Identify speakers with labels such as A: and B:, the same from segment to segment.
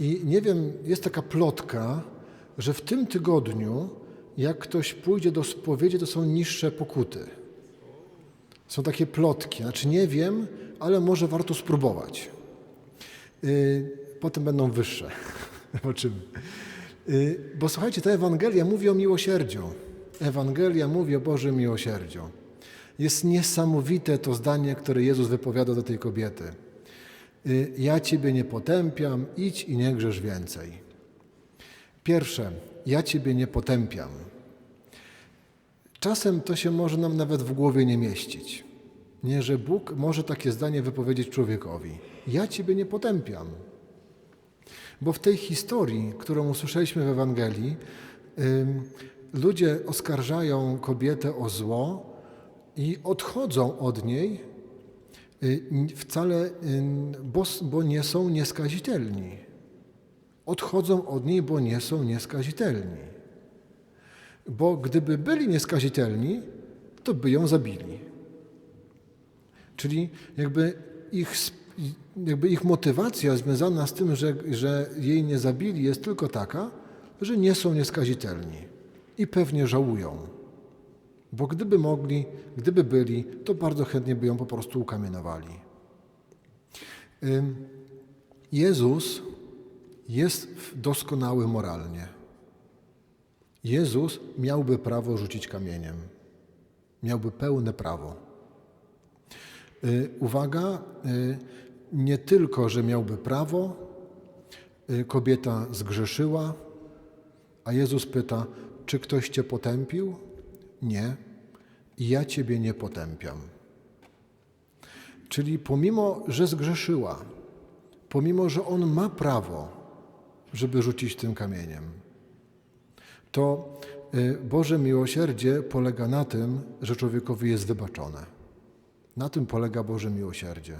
A: I nie wiem, jest taka plotka, że w tym tygodniu, jak ktoś pójdzie do spowiedzi, to są niższe pokuty. Są takie plotki. Znaczy nie wiem, ale może warto spróbować. Yy, Potem będą wyższe. Zobaczymy. Bo słuchajcie, ta Ewangelia mówi o miłosierdziu. Ewangelia mówi o Bożym miłosierdziu. Jest niesamowite to zdanie, które Jezus wypowiada do tej kobiety. Y, Ja Ciebie nie potępiam, idź i nie grzesz więcej. Pierwsze, ja Ciebie nie potępiam. Czasem to się może nam nawet w głowie nie mieścić. Nie, że Bóg może takie zdanie wypowiedzieć człowiekowi. Ja Ciebie nie potępiam. Bo w tej historii, którą usłyszeliśmy w Ewangelii, ludzie oskarżają kobietę o zło i odchodzą od niej wcale, ym, bo, bo nie są nieskazitelni. Odchodzą od niej, bo nie są nieskazitelni. Bo gdyby byli nieskazitelni, to by ją zabili. Czyli jakby ich, jakby ich motywacja związana z tym, że, że jej nie zabili, jest tylko taka, że nie są nieskazitelni i pewnie żałują. Bo gdyby mogli, gdyby byli, to bardzo chętnie by ją po prostu ukamienowali. Jezus jest doskonały moralnie. Jezus miałby prawo rzucić kamieniem. Miałby pełne prawo. Y, Uwaga, y, nie tylko, że miałby prawo, y, kobieta zgrzeszyła, a Jezus pyta, czy ktoś cię potępił? Nie. Ja ciebie nie potępiam. Czyli pomimo, że zgrzeszyła, pomimo, że on ma prawo, żeby rzucić tym kamieniem, to y, Boże miłosierdzie polega na tym, że człowiekowi jest wybaczone. Na tym polega Boże miłosierdzie.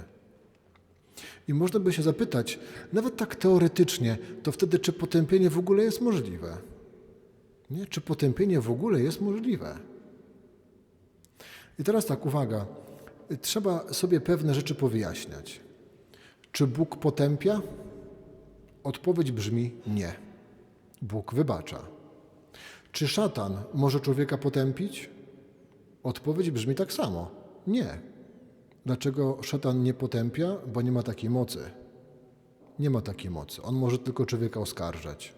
A: I można by się zapytać, nawet tak teoretycznie, to wtedy czy potępienie w ogóle jest możliwe? Nie? Czy potępienie w ogóle jest możliwe? I teraz tak, uwaga, trzeba sobie pewne rzeczy powyjaśniać. Czy Bóg potępia? Odpowiedź brzmi nie. Bóg wybacza. Czy szatan może człowieka potępić? Odpowiedź brzmi tak samo. Nie. Dlaczego szatan nie potępia? Bo nie ma takiej mocy. Nie ma takiej mocy. On może tylko człowieka oskarżać.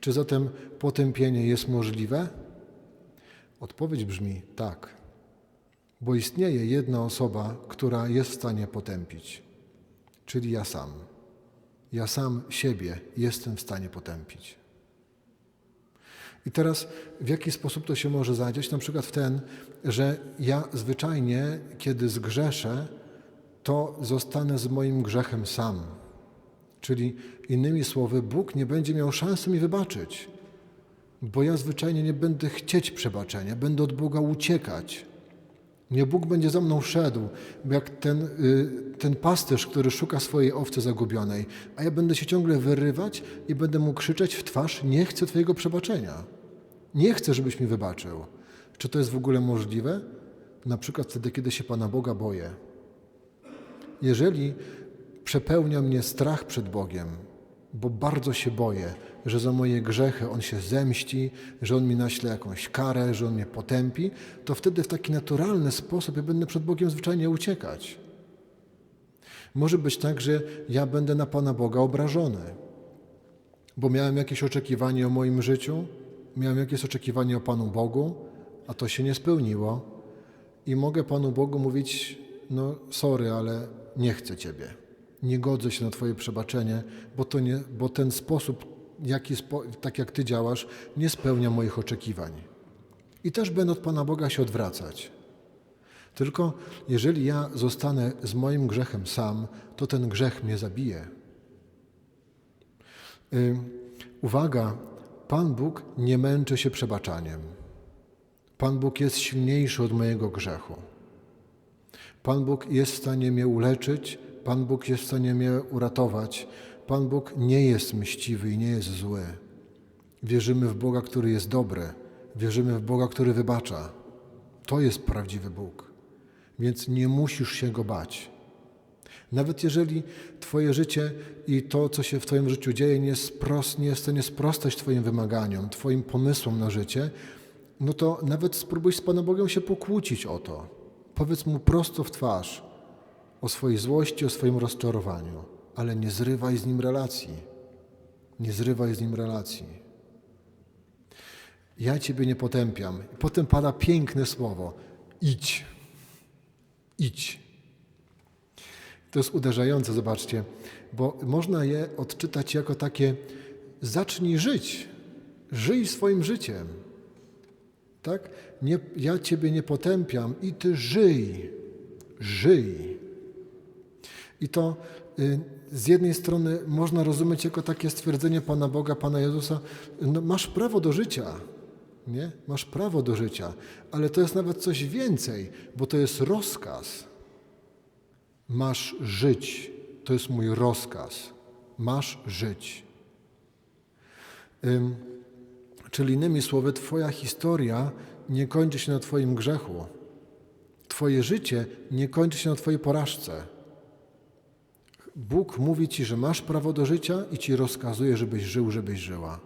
A: Czy zatem potępienie jest możliwe? Odpowiedź brzmi tak. Bo istnieje jedna osoba, która jest w stanie potępić, czyli ja sam. Ja sam siebie jestem w stanie potępić. I teraz w jaki sposób to się może zadziać? Na przykład w ten, że ja zwyczajnie, kiedy zgrzeszę, to zostanę z moim grzechem sam. Czyli innymi słowy, Bóg nie będzie miał szansy mi wybaczyć, bo ja zwyczajnie nie będę chcieć przebaczenia, będę od Boga uciekać. Nie Bóg będzie za mną szedł, jak ten, y, ten pasterz, który szuka swojej owcy zagubionej, a ja będę się ciągle wyrywać i będę mu krzyczeć w twarz: Nie chcę Twojego przebaczenia. Nie chcę, żebyś mi wybaczył. Czy to jest w ogóle możliwe? Na przykład wtedy, kiedy się Pana Boga boję. Jeżeli przepełnia mnie strach przed Bogiem, bo bardzo się boję, że za moje grzechy On się zemści, że On mi naśle jakąś karę, że On mnie potępi, to wtedy w taki naturalny sposób ja będę przed Bogiem zwyczajnie uciekać. Może być tak, że ja będę na Pana Boga obrażony, bo miałem jakieś oczekiwanie o moim życiu, miałem jakieś oczekiwanie o Panu Bogu, a to się nie spełniło i mogę Panu Bogu mówić, no sorry, ale nie chcę Ciebie. Nie godzę się na Twoje przebaczenie, bo, to nie, bo ten sposób, jaki, tak jak Ty działasz, nie spełnia moich oczekiwań. I też będę od Pana Boga się odwracać. Tylko jeżeli ja zostanę z moim grzechem sam, to ten grzech mnie zabije. Uwaga, Pan Bóg nie męczy się przebaczaniem. Pan Bóg jest silniejszy od mojego grzechu. Pan Bóg jest w stanie mnie uleczyć, Pan Bóg jest w stanie mnie uratować. Pan Bóg nie jest mściwy i nie jest zły. Wierzymy w Boga, który jest dobry. Wierzymy w Boga, który wybacza. To jest prawdziwy Bóg. Więc nie musisz się go bać. Nawet jeżeli Twoje życie i to, co się w Twoim życiu dzieje, nie, spros, nie jest w stanie sprostać Twoim wymaganiom, Twoim pomysłom na życie, no to nawet spróbuj z Panem Bogiem się pokłócić o to. Powiedz Mu prosto w twarz o swojej złości, o swoim rozczarowaniu, ale nie zrywaj z Nim relacji. Nie zrywaj z Nim relacji. Ja Ciebie nie potępiam. Potem pada piękne słowo. Idź. Idź. To jest uderzające, zobaczcie, bo można je odczytać jako takie zacznij żyć. Żyj swoim życiem. Tak? Nie, ja Ciebie nie potępiam i Ty żyj. Żyj. I to y, z jednej strony można rozumieć jako takie stwierdzenie Pana Boga, Pana Jezusa, no masz prawo do życia, nie? Masz prawo do życia, ale to jest nawet coś więcej, bo to jest rozkaz. Masz żyć. To jest mój rozkaz. Masz żyć. Ym, czyli innymi słowy, Twoja historia nie kończy się na Twoim grzechu. Twoje życie nie kończy się na Twojej porażce. Bóg mówi Ci, że masz prawo do życia i Ci rozkazuje, żebyś żył, żebyś żyła.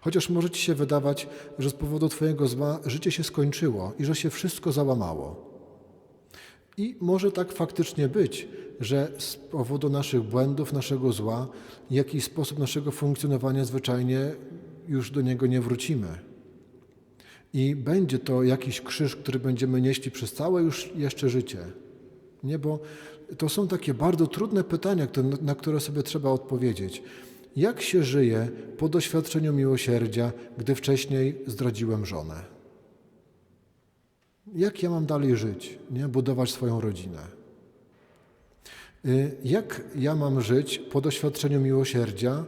A: Chociaż może Ci się wydawać, że z powodu Twojego zła życie się skończyło i że się wszystko załamało. I może tak faktycznie być, że z powodu naszych błędów, naszego zła, jakiś sposób naszego funkcjonowania zwyczajnie już do niego nie wrócimy. I będzie to jakiś krzyż, który będziemy nieśli przez całe już jeszcze życie. Nie, bo to są takie bardzo trudne pytania, na które sobie trzeba odpowiedzieć. Jak się żyje po doświadczeniu miłosierdzia, gdy wcześniej zdradziłem żonę? Jak ja mam dalej żyć, nie? budować swoją rodzinę? Y, Jak ja mam żyć po doświadczeniu miłosierdzia,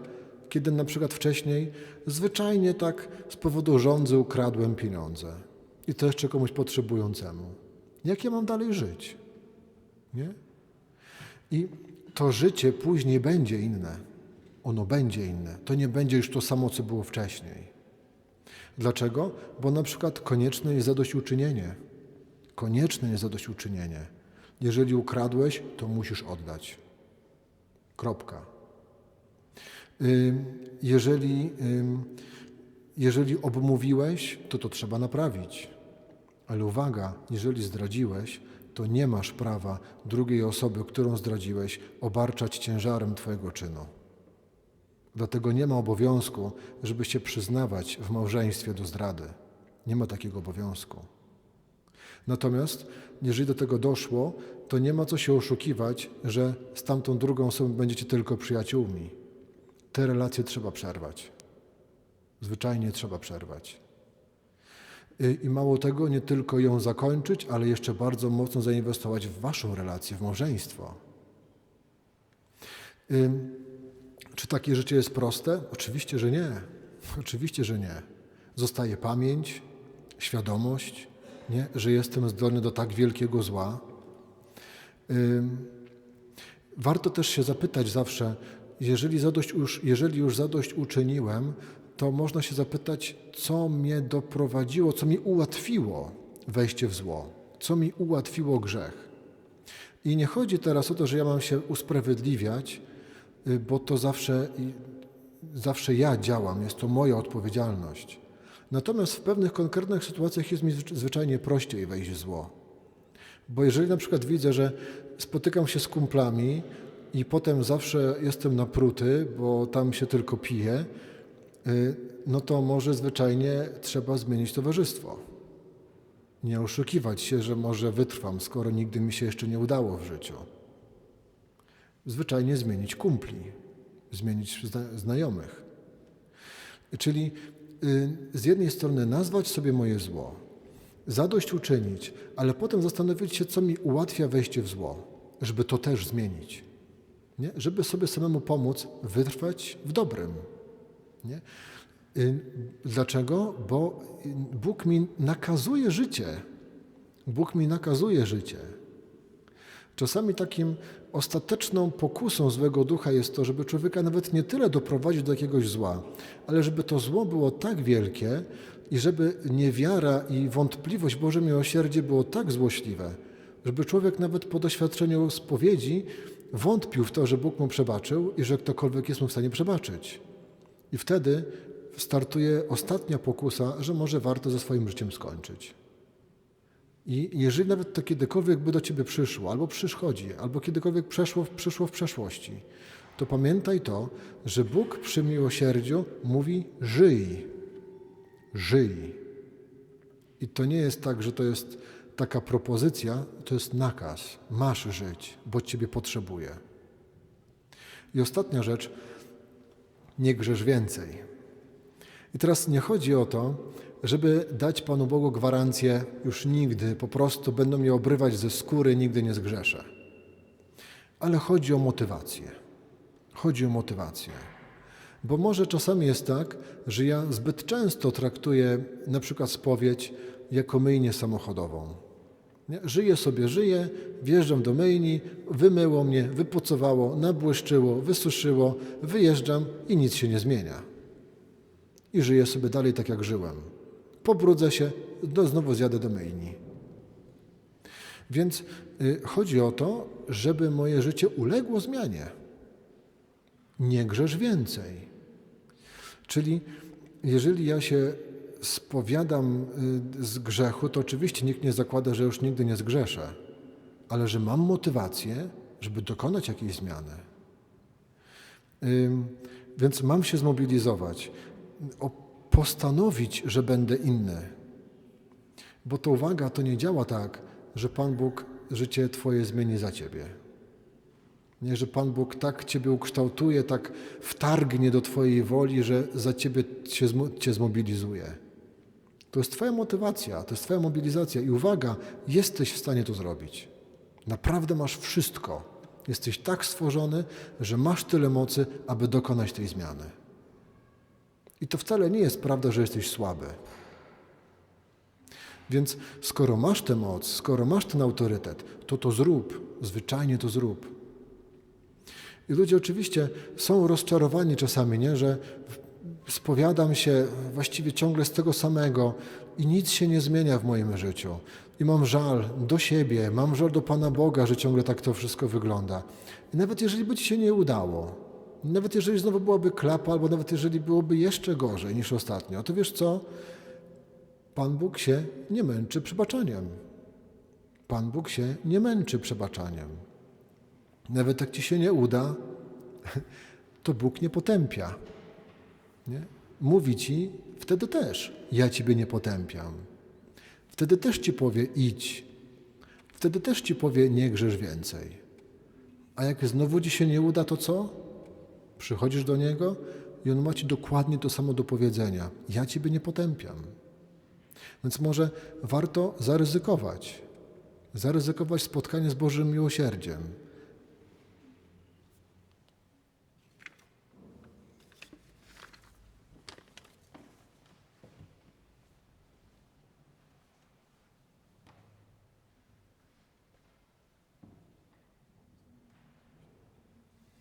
A: kiedy na przykład wcześniej zwyczajnie tak z powodu rządzy ukradłem pieniądze i to jeszcze komuś potrzebującemu? Jak ja mam dalej żyć? Nie? I to życie później będzie inne. Ono będzie inne. To nie będzie już to samo, co było wcześniej. Dlaczego? Bo na przykład konieczne jest zadośćuczynienie. Konieczne jest zadośćuczynienie. Jeżeli ukradłeś, to musisz oddać. Kropka. Jeżeli, jeżeli obmówiłeś, to to trzeba naprawić. Ale uwaga, jeżeli zdradziłeś, to nie masz prawa drugiej osoby, którą zdradziłeś, obarczać ciężarem Twojego czynu. Dlatego nie ma obowiązku, żeby się przyznawać w małżeństwie do zdrady. Nie ma takiego obowiązku. Natomiast jeżeli do tego doszło, to nie ma co się oszukiwać, że z tamtą drugą osobą będziecie tylko przyjaciółmi. Te relacje trzeba przerwać. Zwyczajnie trzeba przerwać. Y, I mało tego, nie tylko ją zakończyć, ale jeszcze bardzo mocno zainwestować w Waszą relację, w małżeństwo. Czy takie życie jest proste? Oczywiście, że nie. Oczywiście, że nie. Zostaje pamięć, świadomość, nie? że jestem zdolny do tak wielkiego zła. Warto też się zapytać zawsze, jeżeli, zadość już, jeżeli już zadość uczyniłem, to można się zapytać, co mnie doprowadziło, co mi ułatwiło wejście w zło, co mi ułatwiło grzech. I nie chodzi teraz o to, że ja mam się usprawiedliwiać, y, bo to zawsze, zawsze ja działam, jest to moja odpowiedzialność. Natomiast w pewnych konkretnych sytuacjach jest mi zwyczajnie prościej wejść w zło. Bo jeżeli na przykład widzę, że spotykam się z kumplami i potem zawsze jestem napruty, bo tam się tylko pije, no to może zwyczajnie trzeba zmienić towarzystwo. Nie oszukiwać się, że może wytrwam, skoro nigdy mi się jeszcze nie udało w życiu. Zwyczajnie zmienić kumpli, zmienić znajomych. Czyli y, z jednej strony nazwać sobie moje zło, zadość uczynić, ale potem zastanowić się, co mi ułatwia wejście w zło, żeby to też zmienić. Nie? Żeby sobie samemu pomóc wytrwać w dobrym. Nie? Y, dlaczego? Bo Bóg mi nakazuje życie. Bóg mi nakazuje życie. Czasami takim ostateczną pokusą złego ducha jest to, żeby człowieka nawet nie tyle doprowadzić do jakiegoś zła, ale żeby to zło było tak wielkie i żeby niewiara i wątpliwość Boże miłosierdzie było tak złośliwe, Żeby człowiek nawet po doświadczeniu spowiedzi wątpił w to, że Bóg mu przebaczył i że ktokolwiek jest mu w stanie przebaczyć. I wtedy startuje ostatnia pokusa, że może warto ze swoim życiem skończyć. I jeżeli nawet to kiedykolwiek by do ciebie przyszło, albo przyszchodzi, albo kiedykolwiek przeszło, przyszło w przeszłości, to pamiętaj to, że Bóg przy miłosierdziu mówi: żyj, żyj. I to nie jest tak, że to jest taka propozycja, to jest nakaz. Masz żyć, bo ciebie potrzebuje. I ostatnia rzecz, nie grzesz więcej. I teraz nie chodzi o to, żeby dać Panu Bogu gwarancję, już nigdy, po prostu będą mnie obrywać ze skóry, nigdy nie zgrzeszę. Ale chodzi o motywację. Chodzi o motywację. Bo może czasami jest tak, że ja zbyt często traktuję na przykład spowiedź jako myjnię samochodową. Nie? Żyję sobie, żyję, wjeżdżam do myjni, wymyło mnie, wypucowało, nabłyszczyło, wysuszyło, wyjeżdżam i nic się nie zmienia. I żyję sobie dalej tak, jak żyłem. Pobrudzę się, no znowu zjadę do myjni. Więc y, chodzi o to, żeby moje życie uległo zmianie. Nie grzesz więcej. Czyli jeżeli ja się spowiadam y, z grzechu, to oczywiście nikt nie zakłada, że już nigdy nie zgrzeszę, ale że mam motywację, żeby dokonać jakiejś zmiany. Więc mam się zmobilizować, postanowić, że będę inny. Bo to uwaga, to nie działa tak, że Pan Bóg życie Twoje zmieni za Ciebie. Nie, że Pan Bóg tak Ciebie ukształtuje, tak wtargnie do Twojej woli, że za Ciebie Cię, cię zmobilizuje. To jest Twoja motywacja, to jest Twoja mobilizacja. I uwaga, jesteś w stanie to zrobić. Naprawdę masz wszystko. Jesteś tak stworzony, że masz tyle mocy, aby dokonać tej zmiany. I to wcale nie jest prawda, że jesteś słaby. Więc skoro masz tę moc, skoro masz ten autorytet, to to zrób, zwyczajnie to zrób. I ludzie oczywiście są rozczarowani czasami, nie? że spowiadam się właściwie ciągle z tego samego i nic się nie zmienia w moim życiu. I mam żal do siebie, mam żal do Pana Boga, że ciągle tak to wszystko wygląda. I nawet jeżeli by Ci się nie udało, nawet jeżeli znowu byłaby klapa, albo nawet jeżeli byłoby jeszcze gorzej niż ostatnio, to wiesz co? Pan Bóg się nie męczy przebaczaniem. Pan Bóg się nie męczy przebaczaniem. Nawet jak ci się nie uda, to Bóg nie potępia. Nie? Mówi ci wtedy też, ja ciebie nie potępiam. Wtedy też ci powie, idź. Wtedy też ci powie, nie grzesz więcej. A jak znowu ci się nie uda, to co? Przychodzisz do Niego i On ma ci dokładnie to samo do powiedzenia. Ja ciebie nie potępiam. Więc może warto zaryzykować. Zaryzykować spotkanie z Bożym miłosierdziem